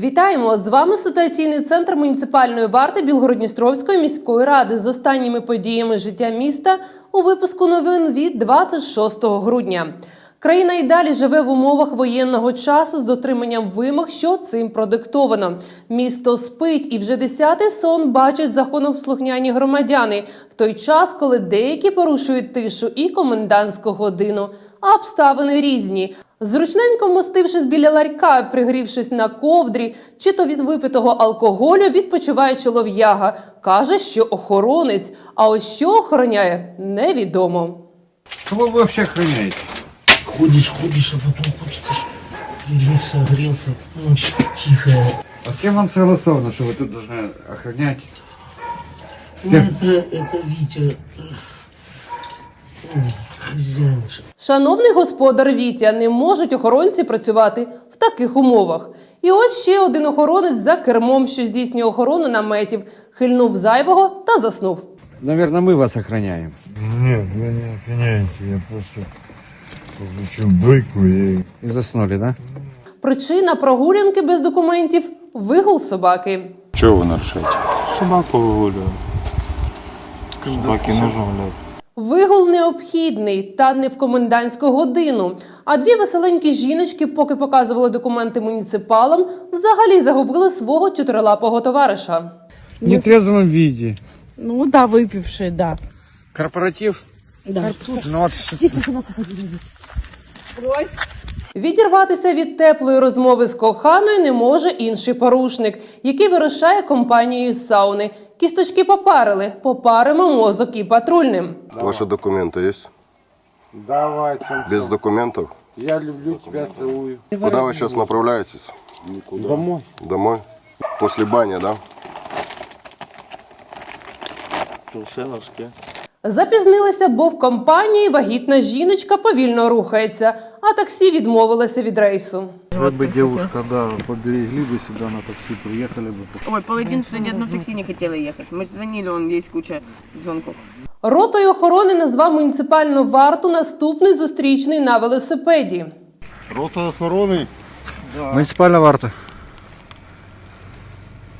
Вітаємо з вами ситуаційний центр муніципальної варти Білгородністровської міської ради з останніми подіями життя міста у випуску новин від 26 грудня. Країна і далі живе в умовах воєнного часу з дотриманням вимог, що цим продиктовано. Місто спить, і вже десятий сон бачать законослухняні громадяни в той час, коли деякі порушують тишу і комендантську годину. А обставини різні. Зручненько вмостившись біля ларька, пригрівшись на ковдрі, чи то від випитого алкоголю відпочиває чолов'яга. Каже, що охоронець, а ось що охороняє, невідомо. Кого вы вообще охраняете? Ходишь, ходишь, а потом хочется ж прилечь, согрелся, ночь тихая. А с кем вам согласовано, что вы тут должны охранять? С Ну, кем? это, это Витя, м, хозяин же. Шановний господар Вітя, не можуть охоронці працювати в таких умовах. І ось ще один охоронець за кермом, що здійснює охорону наметів, хильнув зайвого та заснув. Наверное, мы вас охраняем. Нет, вы не охраняете, я просто получил дойку и И заснули, да? Причина прогулянки без документів вигул собаки. Чего вы нарушаете? Собаку выгуливаю. Собаке нужно гулять. Вигул необхідний та не в комендантську годину. А дві веселенькі жіночки, поки показували документи муніципалам, взагалі загубили свого чотирилапого товариша. В нетрезвом виде. Ну да, выпившие, да. Корпоратив? да. Ну Відірватися від теплої розмови з коханою не може інший порушник, який вирушає компанією з сауни. Кісточки попарили, попаримо мозок і патрульним. Ваши документы есть? Давайте. Без документов? Я люблю тебя, целую. Куда вы сейчас направляетесь? Домой. Домой? После бани, да? Запізнилися, бо в компанії вагітна жіночка повільно рухається, а таксі відмовилося від рейсу Вы бы, девушка, да, поберегли бы себя на такси, приехали бы. Ой, пол одиннадцатого ни одно такси не хотело ехать. Мы звонили, он есть куча звонков. Ротою охорони назвав муніципальну варту наступний зустрічний на велосипеді. Рота охорони. Муниципальная варта.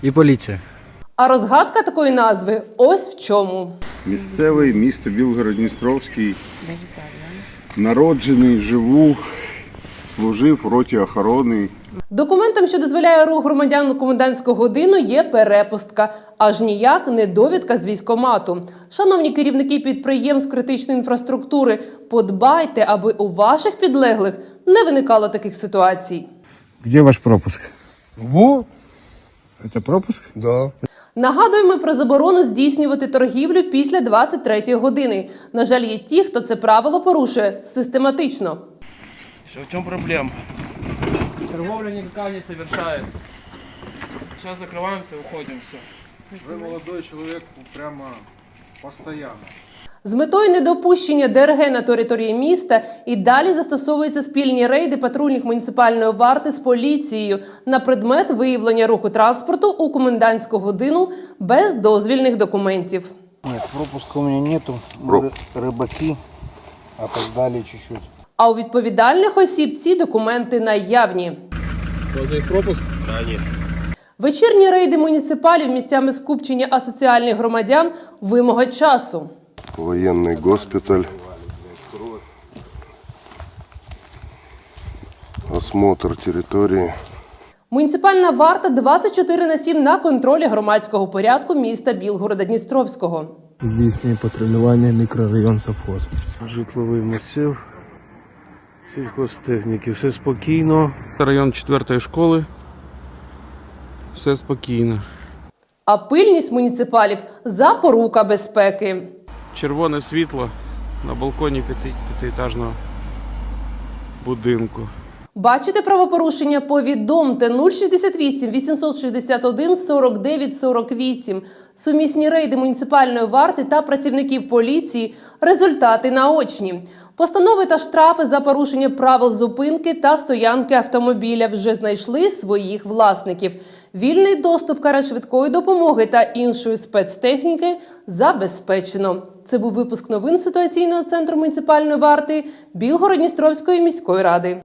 И полиция. А розгадка такої назви ось в чому. Місцевий, місто Білгород-Дністровський. Народжений, живу, служив в роті охорони. Документом, що дозволяє рух громадян у комендантську годину, є перепустка, аж ніяк не довідка з військомату. Шановні керівники підприємств критичної інфраструктури, подбайте, аби у ваших підлеглих не виникало таких ситуацій. Где ваш пропуск? Во! Это пропуск? Да. Нагадуємо про заборону здійснювати торгівлю після 23 години. На жаль, є ті, хто це правило порушує систематично. Что, в чем проблема? Торговля никакая не совершается. Сейчас закрываемся, уходим, все. Ви молодой чоловік прямо постійно. З метою недопущення ДРГ на території міста і далі застосовуються спільні рейди патрульних муніципальної варти з поліцією на предмет виявлення руху транспорту у комендантську годину без дозвільних документів. Нет, пропуска у меня нету. Про- Мы рыбаки опоздали чуть-чуть. А у відповідальних осіб ці документи наявні. Есть пропуск? Вечірні рейди муніципалів місцями скупчення асоціальних громадян вимога часу. Военный госпиталь. Осмотр территории. Муніципальна варта 24 на 7 на контролі громадського порядку міста Білгорода Дністровського. Здійснює патрулювання мікрорайон Совхоз. Житловий масив, сільхозтехніки, все спокійно. Район 4 школи. Все спокійно. А пильність муніципалів запорука безпеки. Червоне світло на балконі п'яти- п'ятиетажного будинку. Бачите правопорушення? Повідомте 068 861 49 48. Сумісні рейди муніципальної варти та працівників поліції. Результати наочні. Постанови та штрафи за порушення правил зупинки та стоянки автомобіля вже знайшли своїх власників. Вільний доступ карет швидкої допомоги та іншої спецтехніки забезпечено. Це був випуск новин ситуаційного центру муніципальної варти Білгород-Дністровської міської ради.